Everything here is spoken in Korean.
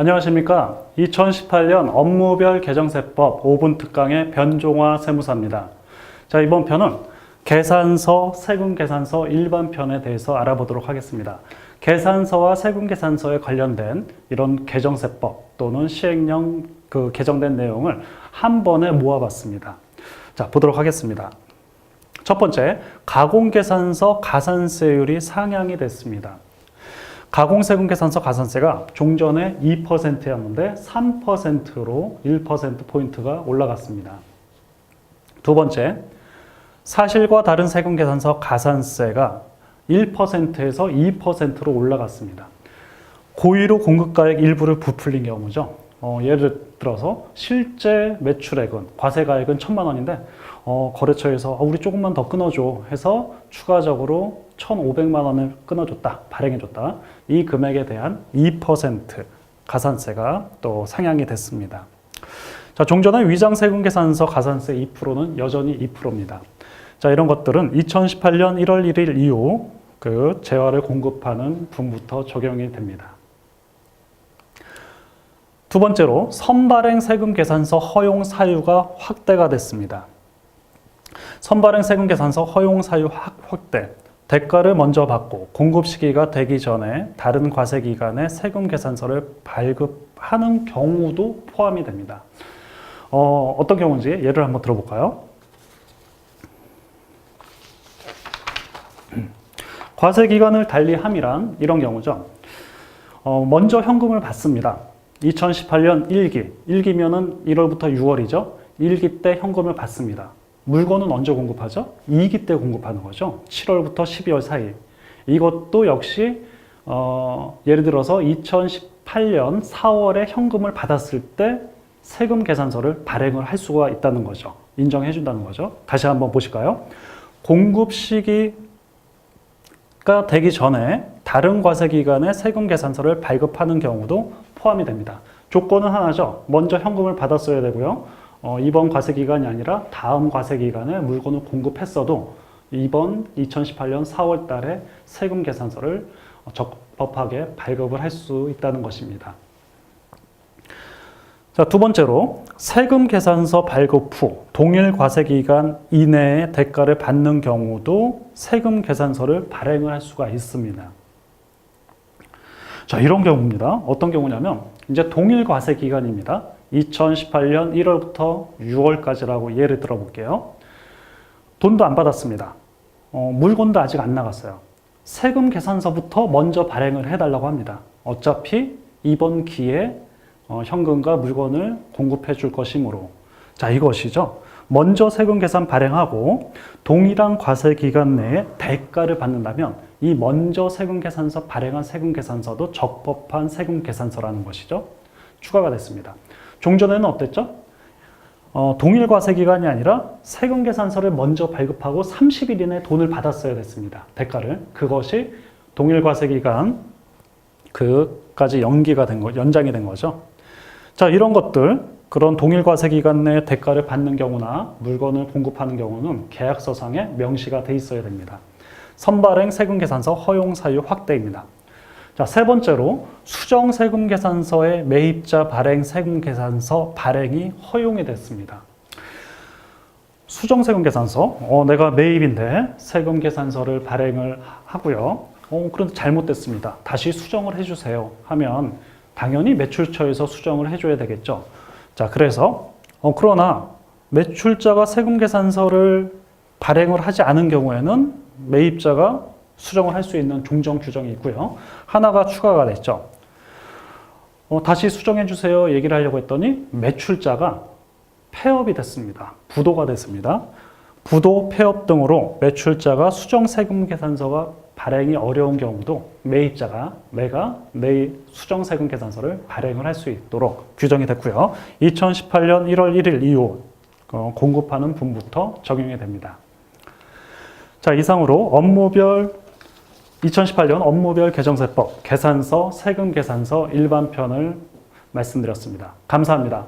안녕하십니까. 2018년 업무별 개정세법 5분 특강의 변종화 세무사입니다. 자, 이번 편은 계산서, 세금계산서 일반 편에 대해서 알아보도록 하겠습니다. 계산서와 세금계산서에 관련된 이런 개정세법 또는 시행령 그 개정된 내용을 한 번에 모아봤습니다. 자, 보도록 하겠습니다. 첫 번째, 가공계산서 가산세율이 상향이 됐습니다. 가공세금 계산서 가산세가 종전에 2%였는데 3%로 1%포인트가 올라갔습니다. 두 번째, 사실과 다른 세금 계산서 가산세가 1%에서 2%로 올라갔습니다. 고의로 공급가액 일부를 부풀린 경우죠. 어, 예를 들어서 실제 매출액은 과세가액은 천만 원인데 어, 거래처에서 어, 우리 조금만 더 끊어줘 해서 추가적으로 1,500만 원을 끊어줬다, 발행해줬다. 이 금액에 대한 2% 가산세가 또 상향이 됐습니다. 자, 종전의 위장 세금 계산서 가산세 2%는 여전히 2%입니다. 자, 이런 것들은 2018년 1월 1일 이후 그 재화를 공급하는 분부터 적용이 됩니다. 두 번째로 선발행 세금 계산서 허용 사유가 확대가 됐습니다. 선발행 세금 계산서 허용 사유 확대. 대가를 먼저 받고 공급 시기가 되기 전에 다른 과세 기관에 세금 계산서를 발급하는 경우도 포함이 됩니다. 어, 어떤 경우인지 예를 한번 들어볼까요? 과세 기간을 달리함이란 이런 경우죠. 어, 먼저 현금을 받습니다. 2018년 1기, 1기면은 1월부터 6월이죠. 1기 때 현금을 받습니다. 물건은 언제 공급하죠? 2기 때 공급하는 거죠. 7월부터 12월 사이. 이것도 역시 어, 예를 들어서 2018년 4월에 현금을 받았을 때 세금 계산서를 발행을 할 수가 있다는 거죠. 인정해 준다는 거죠. 다시 한번 보실까요? 공급 시기가 되기 전에 다른 과세 기관에 세금 계산서를 발급하는 경우도 포함이 됩니다. 조건은 하나죠. 먼저 현금을 받았어야 되고요. 어, 이번 과세 기간이 아니라 다음 과세 기간에 물건을 공급했어도 이번 2018년 4월 달에 세금 계산서를 적법하게 발급을 할 수 있다는 것입니다. 자, 두 번째로 세금 계산서 발급 후 동일 과세 기간 이내에 대가를 받는 경우도 세금 계산서를 발행을 할 수가 있습니다. 자, 이런 경우입니다. 어떤 경우냐면 이제 동일 과세 기간입니다. 2018년 1월부터 6월까지라고 예를 들어 볼게요. 돈도 안 받았습니다. 어, 물건도 아직 안 나갔어요. 세금 계산서부터 먼저 발행을 해달라고 합니다. 어차피 이번 기회에 어, 현금과 물건을 공급해 줄 것이므로. 자, 이것이죠. 먼저 세금 계산 발행하고 동일한 과세 기간 내에 대가를 받는다면 이 먼저 세금 계산서 발행한 세금 계산서도 적법한 세금 계산서라는 것이죠. 추가가 됐습니다. 종전에는 어땠죠? 어, 동일 과세 기간이 아니라 세금 계산서를 먼저 발급하고 30일 이내 돈을 받았어야 됐습니다. 대가를. 그것이 동일 과세 기간 그까지 연기가 된 거, 연장이 된 거죠. 자, 이런 것들 그런 동일 과세 기간 내 대가를 받는 경우나 물건을 공급하는 경우는 계약서상에 명시가 돼 있어야 됩니다. 선발행 세금 계산서 허용 사유 확대입니다. 자, 세 번째로 수정 세금 계산서의 매입자 발행 세금 계산서 발행이 허용이 됐습니다. 수정 세금 계산서, 어, 내가 매입인데 세금 계산서를 발행을 하고요. 어, 그런데 잘못됐습니다. 다시 수정을 해주세요. 하면 당연히 매출처에서 수정을 해줘야 되겠죠. 자, 그래서 어, 그러나 매출자가 세금 계산서를 발행을 하지 않은 경우에는 매입자가 수정을 할 수 있는 종정 규정이 있고요. 하나가 추가가 됐죠. 어, 다시 수정해 주세요 얘기를 하려고 했더니 매출자가 폐업이 됐습니다. 부도가 됐습니다. 부도, 폐업 등으로 매출자가 수정 세금 계산서가 발행이 어려운 경우도 매입자가 내가 내 수정 세금 계산서를 발행을 할 수 있도록 규정이 됐고요. 2018년 1월 1일 이후 어, 공급하는 분부터 적용이 됩니다. 자, 이상으로 업무별 2018년 업무별 개정세법 계산서 세금 계산서 일반편을 말씀드렸습니다. 감사합니다.